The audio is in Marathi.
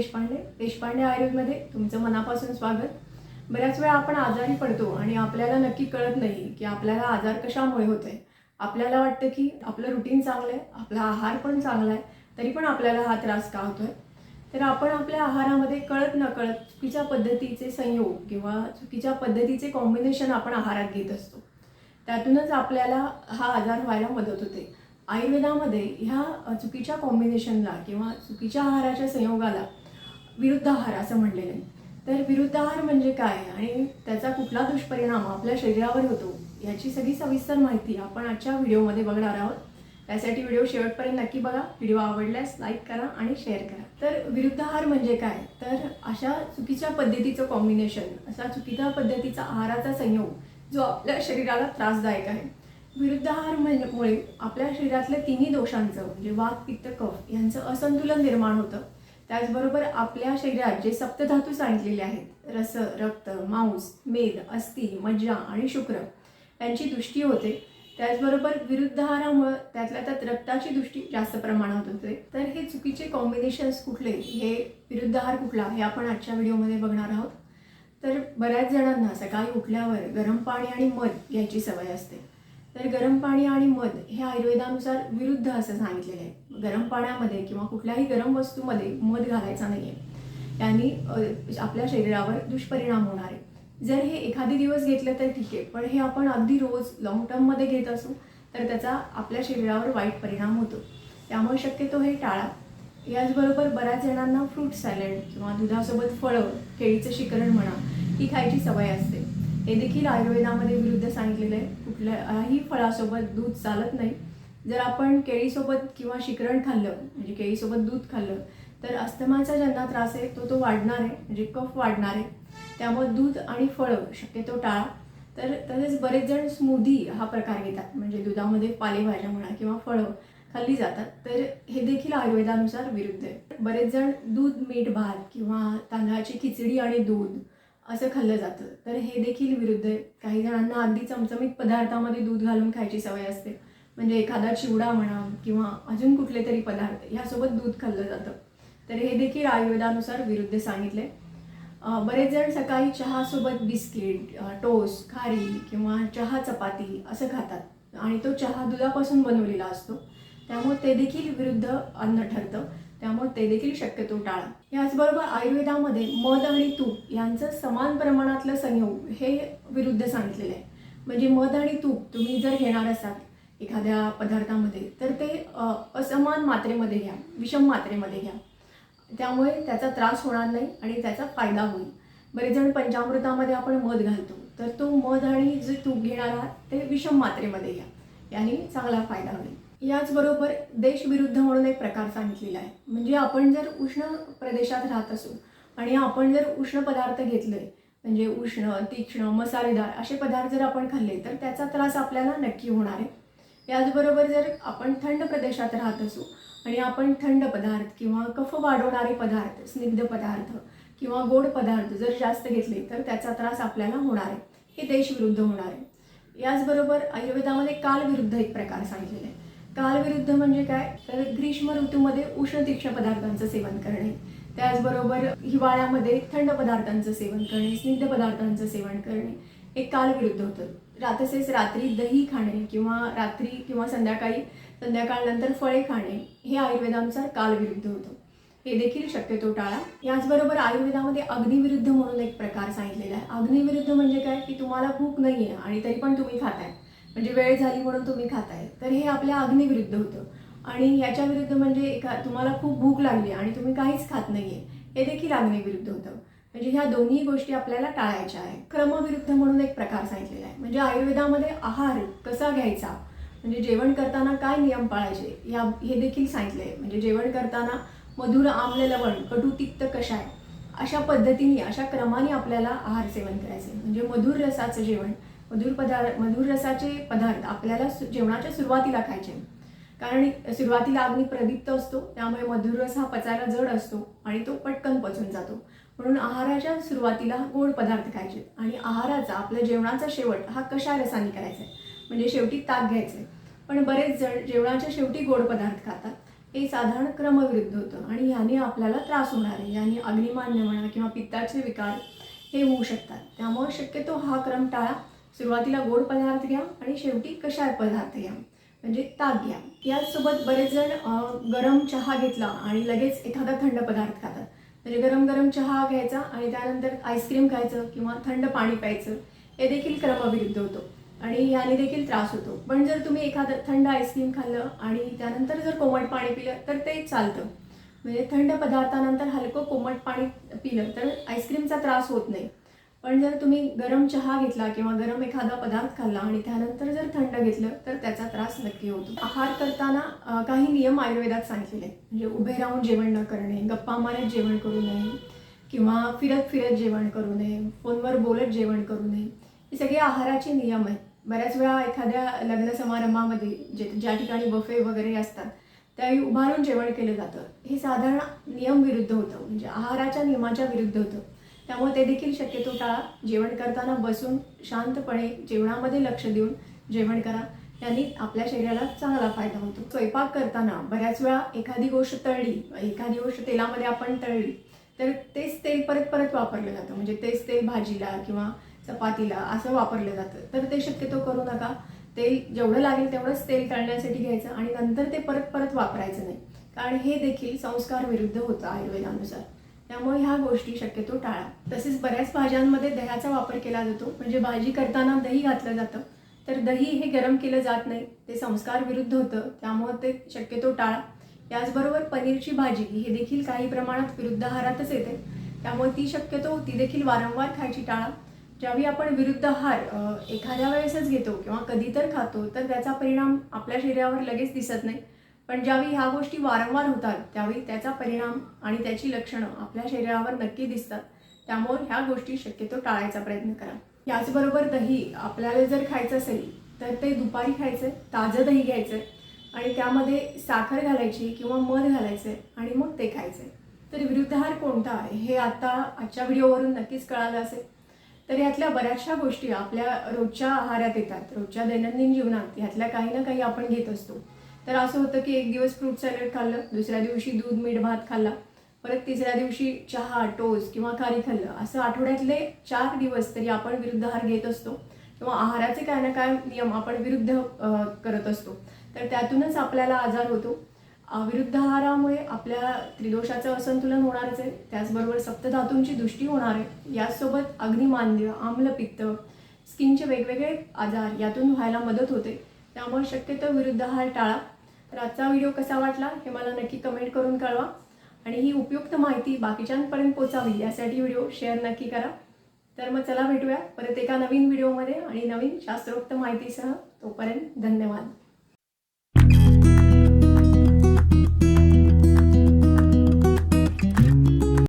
देशपांडे. देशपांडे आयुर्वेदमध्ये तुमचं मनापासून स्वागत. बऱ्याच वेळा आपण आजारी पडतो आणि आपल्याला नक्की कळत नाही की आपल्याला आजार कशामुळे होत आहे आपल्याला वाटतं की आपलं रुटीन चांगलं आहे आपला आहार पण चांगला आहे तरी पण आपल्याला हा त्रास का होतोय? तर आपण आपल्या आहारामध्ये कळत न कळत चुकीच्या पद्धतीचे संयोग किंवा चुकीच्या पद्धतीचे कॉम्बिनेशन आपण आहारात घेत असतो. त्यातूनच आपल्याला हा आजार व्हायला मदत होते. आयुर्वेदामध्ये ह्या चुकीच्या कॉम्बिनेशनला किंवा चुकीच्या आहाराच्या संयोगाला विरुद्ध आहार असं म्हणलेलं आहे. तर विरुद्धाहार म्हणजे काय? आणि त्याचा कुठला दुष्परिणाम आपल्या शरीरावर होतो याची सगळी सविस्तर माहिती आपण आजच्या व्हिडिओमध्ये बघणार आहोत. त्यासाठी व्हिडिओ शेवटपर्यंत नक्की बघा. व्हिडिओ आवडल्यास लाईक करा आणि शेअर करा. तर विरुद्ध आहार म्हणजे काय? तर अशा चुकीच्या पद्धतीचं कॉम्बिनेशन असा चुकीच्या पद्धतीचा आहाराचा संयोग जो आपल्या शरीराला त्रासदायक आहे. विरुद्ध आहार म्हणजे- मुळे आपल्या शरीरातल्या तिन्ही दोषांचं म्हणजे वाक पित्त कफ यांचं असंतुलन निर्माण होतं. त्याचबरोबर आपल्या शरीरात जे सप्तधातू सांगितलेले आहेत रस रक्त मांस मेद अस्थि मज्जा आणि शुक्र यांची दृष्टी होते. त्याचबरोबर विरुद्ध आहारामुळं त्यातल्या त्यात रक्ताची दृष्टी जास्त प्रमाणात होते. तर हे चुकीचे कॉम्बिनेशन्स कुठले? हे विरुद्ध आहार कुठला? हे आपण आजच्या व्हिडिओमध्ये बघणार आहोत. तर बऱ्याच जणांना सकाळी उठल्यावर गरम पाणी आणि मध घ्यायची सवय असते. तर गरम पाणी आणि मध हे आयुर्वेदानुसार विरुद्ध असं सांगितलेलं आहे. गरम पाण्यामध्ये किंवा कुठल्याही गरम वस्तूमध्ये मध घालायचा नाही आहे त्यांनी आपल्या शरीरावर दुष्परिणाम होणार आहे. जर हे एखादे दिवस घेतलं तर ठीक आहे पण हे आपण अगदी रोज लॉंग टर्ममध्ये घेत असू तर त्याचा आपल्या शरीरावर वाईट परिणाम होतो. त्यामुळे शक्यतो हे टाळा. याचबरोबर बऱ्याच जणांना फ्रूट सॅलड किंवा दुधासोबत फळं केळीचं शिकरण म्हणा ही खायची सवय असते. हे देखील आयुर्वेदामध्ये विरुद्ध सांगितलेलं आहे. कुठल्याही फळासोबत दूध चालत नाही. जर आपण केळीसोबत किंवा शिकरण खाल्लं म्हणजे केळीसोबत दूध खाल्लं तर अस्थमाचा ज्यांना त्रास आहे तो तो वाढणार आहे म्हणजे कफ वाढणार आहे. त्यामुळे दूध आणि फळं शक्यतो टाळा. तर तसेच बरेच जण स्मूदी हा प्रकार घेतात म्हणजे दुधामध्ये पालेभाज्या म्हणा किंवा फळं खाल्ली जातात. तर हे देखील आयुर्वेदानुसार विरुद्ध आहे. बरेच जण दूध मीठ भात किंवा तांदळाची खिचडी आणि दूध असं खाल्लं जातं. तर हे देखील विरुद्ध आहे. काही जणांना अगदी चमचमीत पदार्थामध्ये दूध घालून खायची सवय असते. म्हणजे एखादा चिवडा म्हणा किंवा अजून कुठले तरी पदार्थ ह्यासोबत दूध खाल्लं जातं. तर हे देखील आयुर्वेदानुसार विरुद्ध सांगितले बरेच जण सकाळी चहासोबत बिस्किट टोस खारी किंवा चहा चपाती असं खातात. आणि तो चहा दुधापासून बनवलेला असतो. त्यामुळे ते देखील विरुद्ध अन्न ठरतं. त्यामुळे ते देखील शक्यतो टाळा. याचबरोबर आयुर्वेदामध्ये मध आणि तूप यांचं समान प्रमाणातलं संयोग हे विरुद्ध सांगितलेलं आहे. म्हणजे मध आणि तूप तुम्ही जर घेणार असाल एखाद्या पदार्थामध्ये तर ते असमान मात्रेमध्ये घ्या विषम मात्रेमध्ये घ्या. त्यामुळे त्याचा त्रास होणार नाही आणि त्याचा फायदा होईल. बरेच जण पंचामृतामध्ये आपण मध घालतो तर तो मध आणि जे तूप घेणार आहात ते विषम मात्रेमध्ये घ्या. याने चांगला फायदा होईल. याचबरोबर देशविरुद्ध म्हणून एक प्रकार सांगितलेला आहे. म्हणजे आपण जर उष्ण प्रदेशात राहत असू आणि आपण जर उष्ण पदार्थ घेतले म्हणजे उष्ण तीक्ष्ण मसालेदार असे पदार्थ जर आपण खाल्ले तर त्याचा त्रास आपल्याला नक्की होणार आहे. याचबरोबर जर आपण थंड प्रदेशात राहत असू आणि आपण थंड पदार्थ किंवा कफ वाढवणारे पदार्थ स्निग्ध पदार्थ किंवा गोड पदार्थ जर जास्त घेतले तर त्याचा त्रास आपल्याला होणार आहे. हे देशविरुद्ध होणार आहे. याचबरोबर आयुर्वेदामध्ये कालविरुद्ध एक प्रकार सांगितलेला आहे. कालविरुद्ध म्हणजे काय? तर ग्रीष्म ऋतूमध्ये उष्ण तीक्ष्ण पदार्थांचं सेवन करणे. त्याचबरोबर हिवाळ्यामध्ये थंड पदार्थांचं सेवन करणे स्निग्ध पदार्थांचं सेवन करणे. हे कालविरुद्ध होतं. रा- तसेच रात्री दही खाणे किंवा रात्री किंवा संध्याकाळी संध्याकाळनंतर फळे खाणे हे आयुर्वेदानुसार कालविरुद्ध होतं. हे देखील शक्यतो टाळा. याचबरोबर आयुर्वेदामध्ये अग्निविरुद्ध म्हणून एक प्रकार सांगितलेला आहे. अग्निविरुद्ध म्हणजे काय? की तुम्हाला भूक नाही आहे आणि तरी पण तुम्ही खाताय. म्हणजे वेळ झाली म्हणून तुम्ही खाताय. तर हे आपल्या अग्निविरुद्ध होतं. आणि याच्या विरुद्ध म्हणजे एका तुम्हाला खूप भूक लागली आणि तुम्ही काहीच खात नाहीये. हे देखील अग्निविरुद्ध होतं. म्हणजे ह्या दोन्ही गोष्टी आपल्याला टाळायच्या आहे क्रमविरुद्ध म्हणून एक प्रकार सांगितलेला आहे. म्हणजे आयुर्वेदामध्ये आहार कसा घ्यायचा? म्हणजे जेवण करताना काय नियम पाळायचे? या हे देखील सांगितले आहे म्हणजे जेवण करताना मधुर आम्ल लवण कटू तिक्त कशाय अशा पद्धतीने अशा क्रमाने आपल्याला आहार सेवन करायचे. म्हणजे मधुर रसाचं जेवण मधुर पदार्थ मधुर रसाचे पदार्थ आपल्याला सु- जेवणाच्या सुरुवातीला खायचे. कारण सुरुवातीला अग्नी प्रदीप्त असतो त्यामुळे मधुर रस हा पचायला जड असतो आणि तो पटकन पचून जातो. म्हणून आहाराच्या सुरुवातीला गोड पदार्थ खायचे आणि आहाराचा आपल्या जेवणाचा शेवट हा कशा रसाने करायचा आहे? म्हणजे शेवटी ताक घ्यायचे पण बरेच जण जेवणाच्या शेवटी गोड पदार्थ खातात. हे साधारण क्रमविरुद्ध होतं आणि ह्याने आपल्याला त्रास होणार आहे. याने अग्निमान्य म्हणा किंवा पित्ताचे विकार हे होऊ शकतात. त्यामुळे शक्यतो हा क्रम टाळा. सुरुवातीला गोड पदार्थ घ्या आणि शेवटी कशाय पदार्थ घ्या. म्हणजे ताक घ्या. याचसोबत बरेच जण गरम चहा घेतला आणि लगेच एखादा थंड पदार्थ खातात. म्हणजे गरम गरम चहा घ्यायचा आणि त्यानंतर आईस्क्रीम खायचं किंवा थंड पाणी प्यायचं हे देखील क्रमविरुद्ध होतो. आणि याने देखील त्रास होतो. पण जर तुम्ही एखादं थंड आईस्क्रीम खाल्लं आणि त्यानंतर जर कोमट पाणी पिलं तर ते चालतं. म्हणजे थंड पदार्थानंतर हलकं कोमट पाणी पिलं तर आईस्क्रीमचा त्रास होत नाही. पण जर तुम्ही गरम चहा घेतला किंवा गरम एखादा पदार्थ खाल्ला आणि त्यानंतर जर थंड घेतलं तर त्याचा त्रास नक्की होतो. आहार करताना काही नियम आयुर्वेदात सांगितलेले म्हणजे उभे राहून जेवण न करणे गप्पा मारत जेवण करू नये किंवा फिरत फिरत जेवण करू नये फोनवर बोलत जेवण करू नये हे सगळे आहाराचे नियम आहेत. बऱ्याच वेळा एखाद्या लग्न समारंभामध्ये जे ज्या ठिकाणी बफे वगैरे असतात त्यावेळी उभारून जेवण केलं जातं. हे साधारण नियम विरुद्ध होतं. म्हणजे आहाराच्या नियमाच्या विरुद्ध होतं. त्यामुळे ते देखील शक्यतो टाळा. जेवण करताना बसून शांतपणे जेवणामध्ये लक्ष देऊन जेवण करा. त्यांनी आपल्या शरीराला चांगला फायदा होतो. स्वयंपाक करताना बऱ्याच वेळा एखादी गोष्ट तळली एखादी गोष्ट तेलामध्ये आपण तळली तर तेच तेल परत परत वापरलं जातं. म्हणजे तेच तेल भाजीला किंवा चपातीला असं वापरलं जातं. तर ते शक्यतो करू नका. तेल जेवढं लागेल तेवढंच तेल तळण्यासाठी घ्यायचं आणि नंतर ते परत परत वापरायचं नाही. कारण हे देखील संस्कार विरुद्ध होतं आयुर्वेदानुसार. त्यामुळे ह्या गोष्टी शक्यतो टाळा. तसेच बऱ्याच भाज्यांमध्ये दह्याचा वापर केला जातो. म्हणजे भाजी करताना दही घातलं जातं. तर दही हे गरम केलं जात नाही. ते संस्कार विरुद्ध होतं. त्यामुळे ते शक्यतो टाळा. याचबरोबर पनीरची भाजी हे देखील काही प्रमाणात विरुद्ध आहारातच येते. त्यामुळे ती शक्यतो ती देखील वारंवार खायची टाळा. ज्यावेळी आपण विरुद्ध आहार एखाद्या वेळेसच घेतो किंवा कधी तर खातो तर त्याचा परिणाम आपल्या शरीरावर लगेच दिसत नाही. पण ज्यावेळी ह्या गोष्टी वारंवार होतात त्यावेळी त्याचा परिणाम आणि त्याची लक्षणं आपल्या शरीरावर नक्की दिसतात. त्यामुळे ह्या गोष्टी शक्यतो टाळायचा प्रयत्न करा. याचबरोबर दही आपल्याला जर खायचं असेल तर ते दुपारी खायचं ताजं दही घ्यायचं आणि त्यामध्ये साखर घालायची किंवा मध घालायचं आणि मग ते खायचं. तर विरुद्धाहार कोणता आहे हे आता आजच्या व्हिडिओवरून नक्कीच कळालं असेल. तर यातल्या बऱ्याचशा गोष्टी आपल्या रोजच्या आहारात येतात रोजच्या दैनंदिन जीवनात ह्यातल्या काही ना काही आपण घेत असतो. तर असं होतं की एक दिवस फ्रूट सॅलड खाल्लं दुसऱ्या दिवशी दूध मीठ भात खाल्ला परत तिसऱ्या दिवशी चहा टोस किंवा खारी खाल्लं. असं आठवड्यातले चार दिवस तरी आपण विरुद्ध आहार घेत असतो किंवा आहाराचे काय ना काय नियम आपण विरुद्ध करत असतो. तर त्यातूनच आपल्याला आजार होतो. विरुद्ध आहारामुळे आपल्या त्रिदोषाचं असंतुलन होणारच आहे. त्याचबरोबर सप्तधातूंची दृष्टी होणार आहे. याचसोबत अग्निमांद्य आम्लपित्त स्किनचे वेगवेगळे आजार यातून व्हायला मदत होते. त्यामुळे शक्यतो विरुद्ध आहार टाळा. तर आजचा व्हिडिओ कसा वाटला हे मला नक्की कमेंट करून कळवा. आणि ही उपयुक्त माहिती बाकीच्यांपर्यंत पोचावी यासाठी व्हिडिओ शेअर नक्की करा. तर मग चला भेटूया परत एका नवीन व्हिडिओमध्ये आणि नवीन शास्त्रोक्त माहितीसह. तोपर्यंत धन्यवाद.